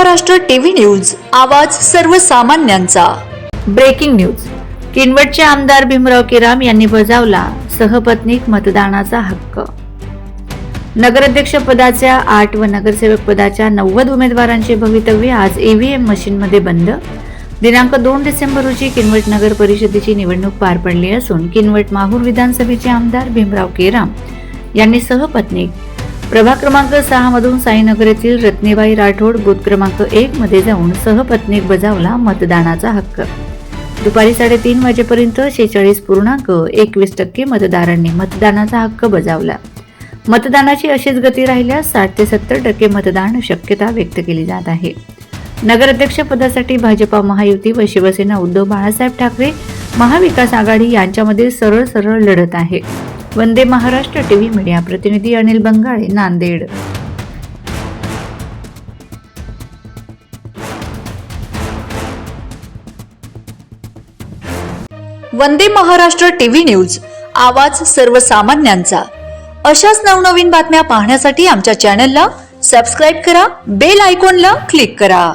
Maharashtra TV news आवाज सर्वसामान्यांचा. Breaking news. किनवटचे आमदार भीमराव केराम यांनी बजावला सहपत्नीक मतदानाचा हक्क. नगराध्यक्ष पदाच्या आठ व नगरसेवक पदाच्या नव्वद उमेदवारांचे भवितव्य आज ईव्हीएम मशीनमध्ये बंद. दिनांक दोन डिसेंबर रोजी किनवट नगर परिषदेची निवडणूक पार पडली असून किनवट माहूर विधानसभेचे आमदार भीमराव केराम यांनी सहपत्नीक प्रभाग क्रमांक सहा मधून साईनगर येथील रत्नेबाई राठोड बूथ क्रमांक एक मध्ये जाऊन सहपत्नीक बजावला मतदानाचा हक्क. दुपारी साडेतीन वाजेपर्यंत शेहेचाळीस पूर्णांक एकवीस टक्के मतदारांनी मतदानाचा हक्क बजावला. मतदानाची अशीच गती राहिल्यास साठ ते सत्तर टक्के मतदान शक्यता व्यक्त केली जात आहे. नगराध्यक्ष पदासाठी भाजपा महायुती व शिवसेना उद्धव बाळासाहेब ठाकरे महाविकास आघाडी यांच्यामध्ये सरळ सरळ लढत आहे. वंदे महाराष्ट्र टीव्ही मीडिया प्रतिनिधी अनिल बंगाळे नांदेड. वंदे महाराष्ट्र टीव्ही न्यूज आवाज सर्वसामान्यांचा. अशाच नवनवीन बातम्या पाहण्यासाठी आमच्या चॅनलला सबस्क्राईब करा बेल आयकॉनला क्लिक करा.